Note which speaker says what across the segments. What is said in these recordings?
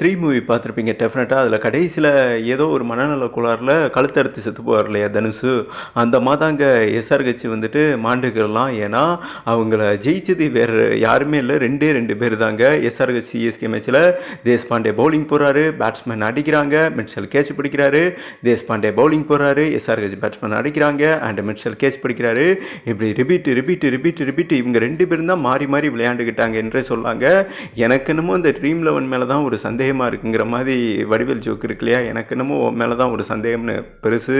Speaker 1: Three movie பார்த்துருப்பீங்க டெஃபினட்டாக அதில் கடைசியில் ஏதோ ஒரு மனநல கோளாறில் கழுத்தறுத்து செத்து போவார் இல்லையா தனுஷு அந்த மாதாங்க எஸ்ஆர்ஹெச் வந்துட்டு மாண்டுக்கலாம் ஏன்னா அவங்கள ஜெயிச்சது வேறு யாருமே இல்லை. ரெண்டே ரெண்டு பேர் தாங்க எஸ்ஆர்ஹெச் சிஎஸ்கே மேட்ச்சில் தேஷ்பாண்டே பவுலிங் போகிறாரு பேட்ஸ்மேன் அடிக்கிறாங்க. மிட்சல் கேட்ச் பிடிக்கிறாரு. தேஷ்பாண்டே பவுலிங் போகிறாரு எஸ்ஆர்ஹெச் பேட்ஸ்மேன் அடிக்கிறாங்க. அண்ட் மிட்சல் கேட்ச் பிடிக்கிறாரு. இப்படி ரிபீட்டு ரிபீட் ரிபீட் ரிபீட் இவங்க ரெண்டு பேரும் தான் மாறி மாறி விளையாண்டுக்கிட்டாங்க என்றே சொல்லாங்க. எனக்கு என்னமோ இந்த ட்ரீம் லெவன் மேலே தான் ஒரு சந்தேகம் சந்தேகமாக இருக்குங்கிற மாதிரி வடிவேல் ஜோக்கு இருக்கு இல்லையா? எனக்கு என்னமோ உன் மேலே தான் ஒரு சந்தேகம்னு பெருசு.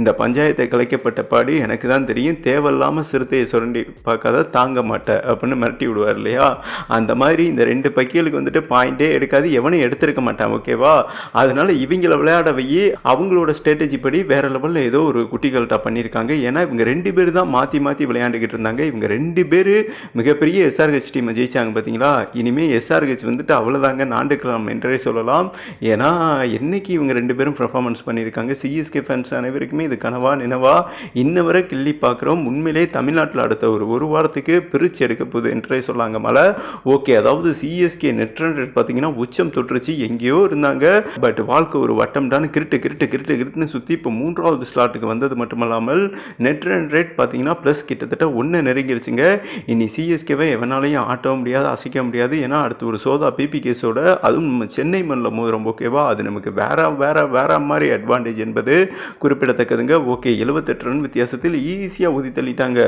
Speaker 1: இந்த பஞ்சாயத்தை கலைக்கப்பட்ட பாடு எனக்கு தான் தெரியும். தேவையில்லாமல் சிறுத்தையை சுரண்டி பார்க்காத தாங்க மாட்டேன் அப்படின்னு மிரட்டி விடுவார் இல்லையா? அந்த மாதிரி இந்த ரெண்டு பக்கியலுக்கு வந்துட்டு பாயிண்டே எடுக்காது. எவனும் எடுத்திருக்க மாட்டான் ஓகேவா அதனால இவங்கள விளையாட வை அவங்களோட ஸ்ட்ராட்டஜி படி வேற லெவலில் ஏதோ ஒரு குட்டிகள்கிட்ட பண்ணியிருக்காங்க. ஏன்னா இவங்க ரெண்டு பேர் தான் மாற்றி மாற்றி விளையாண்டுக்கிட்டு இருந்தாங்க. இவங்க ரெண்டு பேர் மிகப்பெரிய எஸ்ஆர்ஹெச் டீமை ஜெயிச்சாங்க பார்த்தீங்களா இனிமேல் எஸ்ஆர்ஹெச் வந்துட்டு அவ்வளோதாங்க நாண்டுக்கலாம் என்றே சொல்லலாம். ஏன்னா என்னைக்கு இவங்க ரெண்டு பேரும் பெர்ஃபார்மன்ஸ் பண்ணியிருக்காங்க சிஎஸ்கே ஃபேன்ஸ் அனைவருக்குமே இது கனவா நினைவா? இன்ன வரை கிள்ளி பார்க்குறோம். உண்மையிலே தமிழ்நாட்டில் அடுத்த ஒரு ஒரு வாரத்துக்கு பிரித்து எடுக்க போகுது என்றே சொல்லாங்க மலை. ஓகே அதாவது சிஎஸ்கே நெட் ரன் ரேட் பார்த்தீங்கன்னா உச்சம் தொற்றுச்சு எங்கேயோ இருந்தாங்க. பட் வாழ்க்கை ஒரு வட்டம் தான். கிரிட்டு கிரிட்டு கிரிட்டு கிரிட்டுன்னு சுற்றி இப்போ மூன்றாவது ஸ்லாட்டுக்கு வந்தது மட்டுமல்லாமல் நெட் ரன் ரேட் பார்த்தீங்கன்னா ப்ளஸ் கிட்டத்தட்ட ஒன்று நெருங்கிருச்சுங்க. இனி சிஎஸ்கேவை எவனாலையும் ஆட்டவும் முடியாது அசைக்க முடியாது. ஏன்னா அடுத்து ஒரு சோதா பிபி கேஸோட அதுவும் நம்ம சென்னை மண்ணில் மோதுறோம் ஓகேவா அது நமக்கு வேற வேற வேற மாதிரி அட்வான்டேஜ் என்பது குறிப்பிடத்தக்கதுங்க. ஓகே எழுபத்தெட்டு ரன் வித்தியாசத்தில் ஈஸியாக ஊதி தள்ளிட்டாங்க.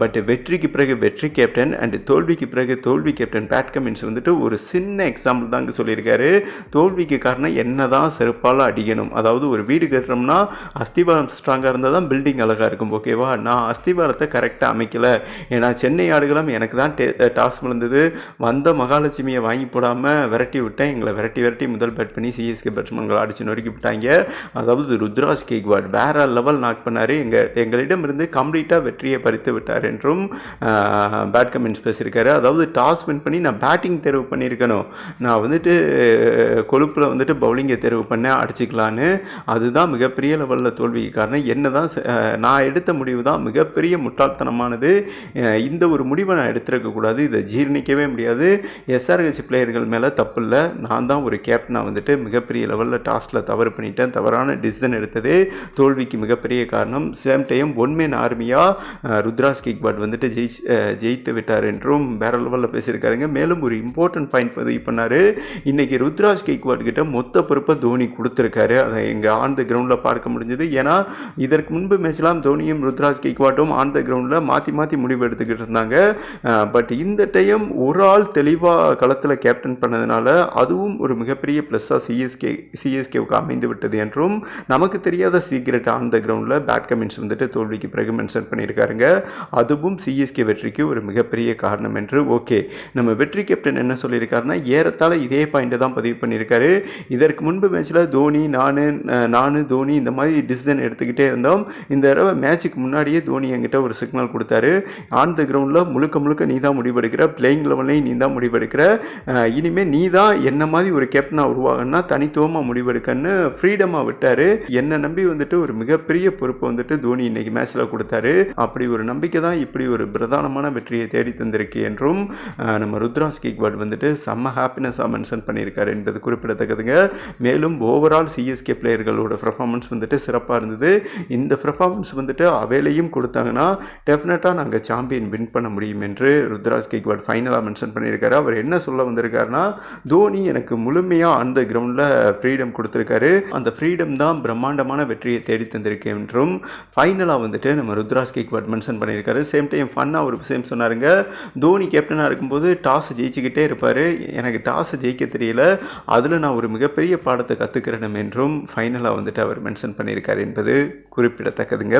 Speaker 1: பட் வெற்றிக்கு பிறகு வெற்றி கேப்டன் அண்ட் தோல்விக்கு பிறகு தோல்வி கேப்டன் பேட் கமின்ஸ் வந்துட்டு ஒரு சின்ன எக்ஸாம்பிள் தாங்க சொல்லியிருக்காரு. தோல்விக்கு காரணம் என்ன தான் செருப்பால் அடிக்கணும். அதாவது ஒரு வீடு கட்டுறோம்னா அஸ்திவாரம் ஸ்ட்ராங்காக இருந்தால் தான் பில்டிங் அழகாக இருக்கும் ஓகேவா நான் அஸ்திவாரத்தை கரெக்டாக அமைக்கலை. ஏன்னா சென்னை ஆடுகளம் எனக்கு தான் டாஸ் விழுந்தது. வந்த மகாலட்சுமியை வாங்கி போடாமல் விரட்டி விட்டேன். எங்களை விரட்டி விரட்டி முதல் பேட் பண்ணி சிஎஸ்கே பேட்ஸ்மேன்கள் அடிச்சு நொறுக்கி விட்டாங்க. அதாவது ருத்ராஜ் கேக்வாட் வேற லெவல் நாக் பண்ணார். எங்கள் எங்களிடமிருந்து கம்ப்ளீட்டாக வெற்றியை பறித்து விட்டார் என்றும் பேட் கமெண்ட்ஸ் பேசியிருக்காரு. அதாவது டாஸ் வின் பண்ணி நான் பேட்டிங் தேர்வு பண்ணியிருக்கணும். நான் வந்துட்டு கொழுப்பில் வந்துட்டு பவுலிங்கை தேர்வு பண்ணேன் அடிச்சுக்கலான்னு. அதுதான் மிகப்பெரிய லெவலில் தோல்விக்கு காரணம். என்ன தான் நான் எடுத்த முடிவு தான் மிகப்பெரிய முட்டாள்தனமானது. இந்த ஒரு முடிவை நான் எடுத்திருக்கக்கூடாது. இதை ஜீர்ணிக்கவே முடியாது. எஸ்ஆர்ஹெச் பிளேயர்கள் மேலே தப்பு இல்லை. நான் தான் ஒரு கேப்டனாக வந்துட்டு மிகப்பெரிய லெவலில் டாஸ்கில் தவறு பண்ணிட்டேன். தவறான டிசிஷன் எடுத்ததே தோல்விக்கு மிகப்பெரிய காரணம். சேம் டைம் ஒன்மேன் ஆர்மியாக ருத்ராஸ் கிக்பாட் வந்துட்டு ஜெயிச் ஜெயித்து விட்டார் என்றும் வேற லெவலில் பேசியிருக்காருங்க. மேலும் ஒரு இம்பார்ட்டன்ட் பாயிண்ட் பதிவு பண்ணார். இன்றைக்கி ருத்ராஜ் கேக்வாட் கிட்ட மொத்த பொறுப்பை தோனி கொடுத்துருக்காரு. அதை இங்கே ஆன் த கிரவுண்டில் பார்க்க முடிஞ்சது. ஏன்னா இதற்கு முன்பு மேட்ச்லாம் தோனியும் ருத்ராஜ் கேக்வாட்டும் ஆன் த கிரவுண்டில் மாற்றி மாற்றி முடிவு எடுத்துக்கிட்டு இருந்தாங்க. பட் இந்த டைம் ஒரு ஆள் தெளிவாக களத்தில் கேப்டன் பண்ணதுனால அதுவும் ஒரு மிகப்பெரிய ப்ளஸ்ஸாக சிஎஸ்கே சிஎஸ்கேவுக்கு அமைந்து விட்டது என்றும் நமக்கு தெரியாத சீக்ரெட் ஆன் த கிரவுண்டில் பேட் கமின்ஸ் வந்துட்டு தோல்விக்கு பிறகு மென்ஷன் பண்ணியிருக்காருங்க. அதுவும் சிஎஸ்கே வெற்றிக்கு ஒரு மிகப்பெரிய காரணம் என்று. ஓகே நம்ம வெற்றி கேப்டன் என்ன சொல்லியிருக்காருன்னா ஏறத்தாழ இதே பாயிண்ட்டை தான் பதிவு பண்ணியிருக்காரு. இதற்கு முன்பு மேட்ச்சில் தோனி நான் நான் தோனி இந்த மாதிரி டிசிஷன் எடுத்துக்கிட்டே இருந்தோம். இந்த தடவை மேட்ச்சுக்கு முன்னாடியே தோனி என்கிட்ட ஒரு சிக்னல் கொடுத்தாரு. ஆன் த கிரவுண்டில் முழுக்க முழுக்க நீ தான் முடிவெடுக்கிற பிளேயிங் லெவல்லையும் நீ தான் முடிவெடுக்கிற. இனிமேல் நீ தான் என்ன மாதிரி ஒரு கேப்டனாக உருவாகணும்னா தனித்துவமாக முடிவெடுக்கன்னு ஃப்ரீடமாக விட்டார். என்னை நம்பி வந்துட்டு ஒரு மிகப்பெரிய பொறுப்பை வந்துட்டு தோனி இன்னைக்கு மேட்ச்சில் கொடுத்தாரு. அப்படி ஒரு நம்பிக்கை தான் இப்படி ஒரு பிரதானமான வெற்றியை தேடி தந்திருக்கு என்றும் நம்ம ருத்ராஸ் கேக்வாட் வந்துட்டு செம்ம ஹாப்பினஸாக மென்ஷன் பண்ணியிருக்காரு என்பது குறிப்பிடத்தக்கதுங்க. மேலும் ஓவரால் சிஎஸ்கே பிளேயர்களோட பர்ஃபார்மன்ஸ் வந்துட்டு சிறப்பாக இருந்தது. இந்த பர்ஃபார்மன்ஸ் வந்துட்டு அவையிலையும் கொடுத்தாங்கன்னா டெஃபினட்டாக நாங்கள் சாம்பியன் வின் பண்ண முடியும் என்று ருத்ராஸ் கேக்வாட் ஃபைனலாக மென்ஷன் பண்ணியிருக்காரு. அவர் என்ன சொல்ல வந்திருக்காருன்னா தோனி எனக்கு எனக்கு முழுமையாக அந்த கிரவுண்டில் ஃப்ரீடம் கொடுத்துருக்காரு. அந்த ஃப்ரீடம் தான் பிரம்மாண்டமான வெற்றியை தேடி தந்திருக்கு என்றும் ஃபைனலாக வந்துட்டு நம்ம ருத்ராஜ் கேக்வாட் மென்ஷன் பண்ணியிருக்காரு. சேம் டைம் ஃபன்னாக ஒரு விஷயம் சொன்னாருங்க. தோனி கேப்டனாக இருக்கும்போது டாஸ் ஜெயிச்சுக்கிட்டே இருப்பார். எனக்கு டாஸ் ஜெயிக்க தெரியல. அதில் நான் ஒரு மிகப்பெரிய பாடத்தை கற்றுக்கிறேன் என்றும் ஃபைனலாக வந்துட்டு அவர் மென்ஷன் பண்ணியிருக்காரு என்பது குறிப்பிடத்தக்கதுங்க.